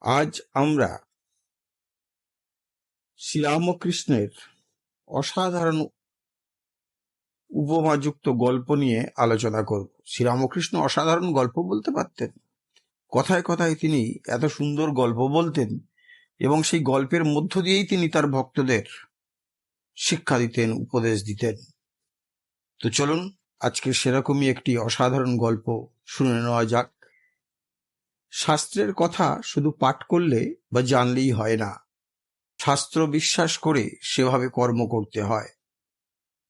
আজ আমরা শ্রীরামকৃষ্ণের অসাধারণ উপমাযুক্ত গল্প নিয়ে আলোচনা করব। শ্রীরামকৃষ্ণ অসাধারণ গল্প বলতে পারতেন। কথায় কথায় তিনি এত সুন্দর গল্প বলতেন এবং সেই গল্পের মধ্য দিয়েই তিনি তার ভক্তদের শিক্ষা দিতেন, উপদেশ দিতেন। তো চলুন আজকে সেরকমই একটি অসাধারণ গল্প শুনে নেওয়া যাক। শাস্ত্রের কথা শুধু পাঠ করলে বা জানলেই হয় না। শাস্ত্র বিশ্বাস করে সেভাবে কর্ম করতে হয়।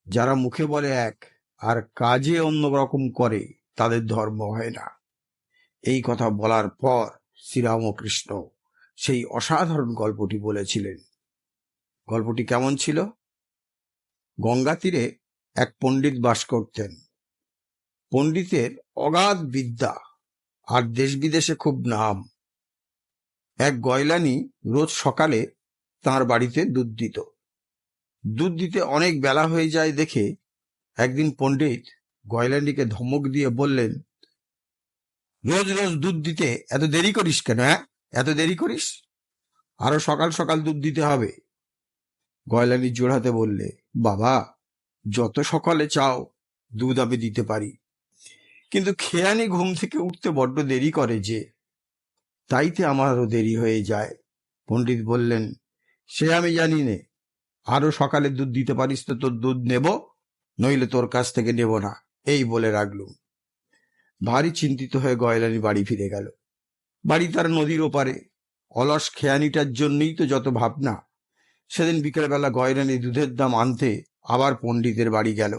যারা মুখে বলে এক, আর কাজে অন্য রকম করে, তাদের ধর্ম হয় না। এই কথা বলার পর শ্রীরামকৃষ্ণ সেই অসাধারণ গল্পটি বলেছিলেন। গল্পটি কেমন ছিল? গঙ্গা তীরে এক পণ্ডিত বাস করতেন। পণ্ডিতের অগাধ বিদ্যা আর দেশ বিদেশে খুব নাম। এক গয়লানি রোজ সকালে তার বাড়িতে দুধ দিত। দুধ দিতে অনেক বেলা হয়ে যায় দেখে একদিন পণ্ডিত গয়লানিকে ধমক দিয়ে বললেন, রোজ রোজ দুধ দিতে এত দেরি করিস কেন হ্যাঁ? এত দেরি করিস? আরও সকাল সকাল দুধ দিতে হবে। গয়লানি জোড়াতে বললে, বাবা, যত সকালে চাও দুধ আমি দিতে পারি। কিন্তু খেয়ানি ঘুম থেকে উঠতে বড্ড দেরি করে যে, তাইতে আমারও দেরি হয়ে যায়। পণ্ডিত বললেন, সে আমি জানি নে আরও সকালে দুধ দিতে পারিস তো তোর দুধ নেব, নইলে তোর কাছ থেকে নেব না, এই বলে রাখলুম। ভারী চিন্তিত হয়ে গয়লানি বাড়ি ফিরে গেল। বাড়ি তার নদীর ওপারে। অলস খেয়ানিটার জন্যই তো যত ভাবনা। সেদিন বিকেলবেলা গয়রানি দুধের দাম আনতে আবার পণ্ডিতের বাড়ি গেল।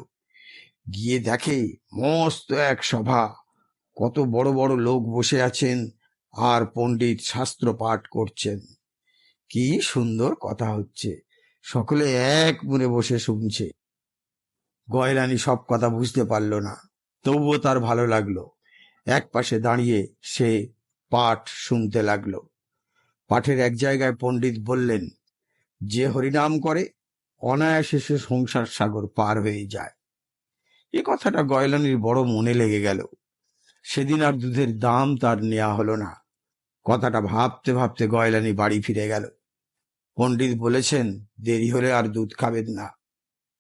গিয়ে দেখে মস্ত এক সভা। কত বড় বড় লোক বসে আছেন আর পণ্ডিত শাস্ত্র পাঠ করছেন। কি সুন্দর কথা হচ্ছে। সকলে এক মনে বসে শুনছে। গয়রানি সব কথা বুঝতে পারল না। তবুও তার ভালো লাগল। এক পাশে দাঁড়িয়ে সে পাঠ শুনতে লাগল। পাঠের এক জায়গায় পণ্ডিত বললেন, যে হরিনাম করে, অনায়াসে সে সংসার সাগর পার হয়ে যায়। এ কথাটা গয়লানির বড় মনে লেগে গেল। সেদিন আর দুধের দাম তার নেওয়া হলো না। কথাটা ভাবতে ভাবতে গয়লানি বাড়ি ফিরে গেল। পণ্ডিত বলেছেন, দেরি হলে আর দুধ খাবেন না।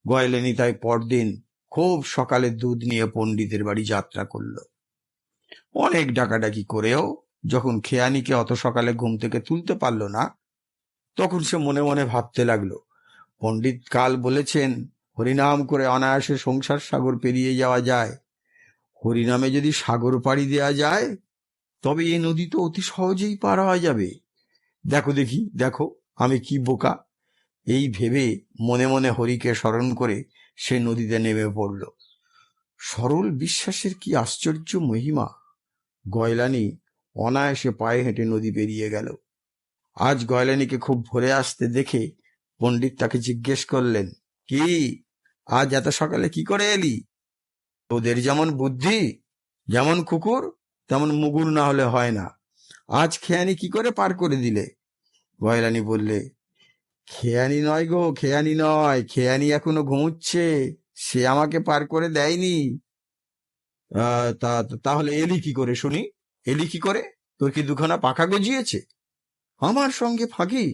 গয়লানি তাই পরদিন খুব সকালে দুধ নিয়ে পণ্ডিতের বাড়ি যাত্রা করল। অনেক ডাকাডাকি করেও যখন খেয়ানিকে অত সকালে ঘুম থেকে তুলতে পারল না, তখন সে মনে মনে ভাবতে লাগল, পণ্ডিত কাল বলেছেন হরিনাম করে অনায়াসে সংসার সাগর পেরিয়ে যাওয়া যায়। হরিনামে যদি সাগর পাড়ি দেওয়া যায়, তবে এই নদী তো অতি সহজেই পার হওয়া যাবে। দেখো দেখি, দেখো, আমি কি বোকা। এই ভেবে মনে মনে হরিকে স্মরণ করে সে নদীতে নেমে পড়ল। সরল বিশ্বাসের কি আশ্চর্য মহিমা! গয়লানি অনায়াসে পায়ে হেঁটে নদী পেরিয়ে গেল। আজ গয়লানিকে খুব ভরে আসতে দেখে পণ্ডিত তাকে জিজ্ঞেস করলেন, কি আজ এত সকালে কি করে এলি? তোদের যেমন বুদ্ধি, যেমন কুকুর, তেমন মুগুর না হলে হয় না। আজ খেয়ানি কি করে পার করে দিলে? গয়লানি বললে, খেয়ানি নয় গো, খেয়ানি নয়, খেয়ানি এখনও ঘুমুচ্ছে, সে আমাকে পার করে দেয়নি। তাহলে এলি কি করে শুনি? এলি কি করে? তোর কি দুখানা পাখা গজিয়েছে? আমার সঙ্গে ফাঁকি?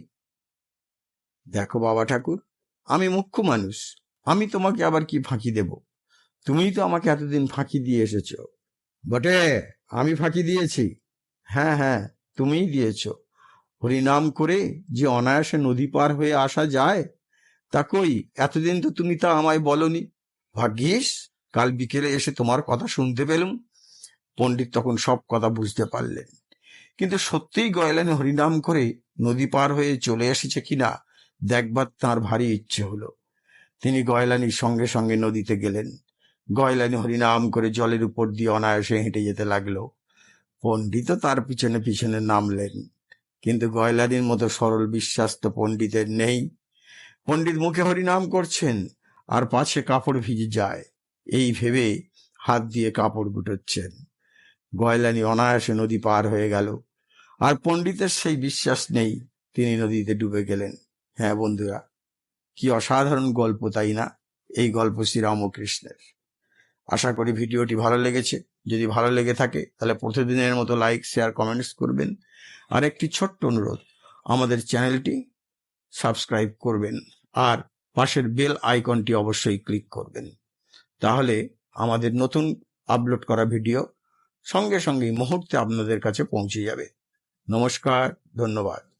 দেখো বাবা ঠাকুর, আমি মুখ্য মানুষ। আমি তোমাকে আবার কি ফাঁকি দেব? তুমিই তো আমাকে এতদিন ফাঁকি দিয়ে এসেছ। বটে, আমি ফাঁকি দিয়েছি। হ্যাঁ হ্যাঁ তুমিই দিয়েছ। হরিনাম করে যে অনায়াসে নদী পার হয়ে আসা যায়, তা কই? এতদিন তো তুমি তা আমায় বলনি। ভাগ্যিস, কাল বিকেলে এসে তোমার কথা শুনতে পেলুম। পণ্ডিত তখন সব কথা বুঝতে পারলেন। কিন্তু সত্যিই গয়লানি হরিনাম করে নদী পার হয়ে চলে এসেছে কিনা, দেখবার তার ভারী ইচ্ছে হলো। তিনি গয়লানির সঙ্গে সঙ্গে নদীতে গেলেন। গয়লানি হরিনাম করে জলের উপর দিয়ে অনায়াসে হেঁটে যেতে লাগল। পণ্ডিত তার পিছনে পিছনে নামলেন। কিন্তু গয়লানির মতো সরল বিশ্বাস তো পণ্ডিতের নেই। পণ্ডিত মুখে হরিনাম করছেন, আর পাছে কাপড় ভিজে যায়। এই ভেবে হাত দিয়ে কাপড় গুটোচ্ছেন। গয়লানি অনায়াসে নদী পার হয়ে গেল। আর পণ্ডিতের সেই বিশ্বাস নেই, তিনি নদীতে ডুবে গেলেন। হ্যাঁ বন্ধুরা কি অসাধারণ গল্প, তাই না? এই গল্প শ্রীরামকৃষ্ণের। আশা করি ভিডিওটি ভালো লেগেছে। যদি ভালো লেগে থাকে, তাহলে প্রতিদিনের মতো লাইক, শেয়ার, কমেন্টস করবেন। আর একটি ছোট্ট অনুরোধ, আমাদের চ্যানেলটি সাবস্ক্রাইব করবেন আর পাশের বেল আইকনটি অবশ্যই ক্লিক করবেন। তাহলে আমাদের নতুন আপলোড করা ভিডিও সঙ্গে সঙ্গেই মুহূর্তে আপনাদের কাছে পৌঁছে যাবে। নমস্কার, ধন্যবাদ।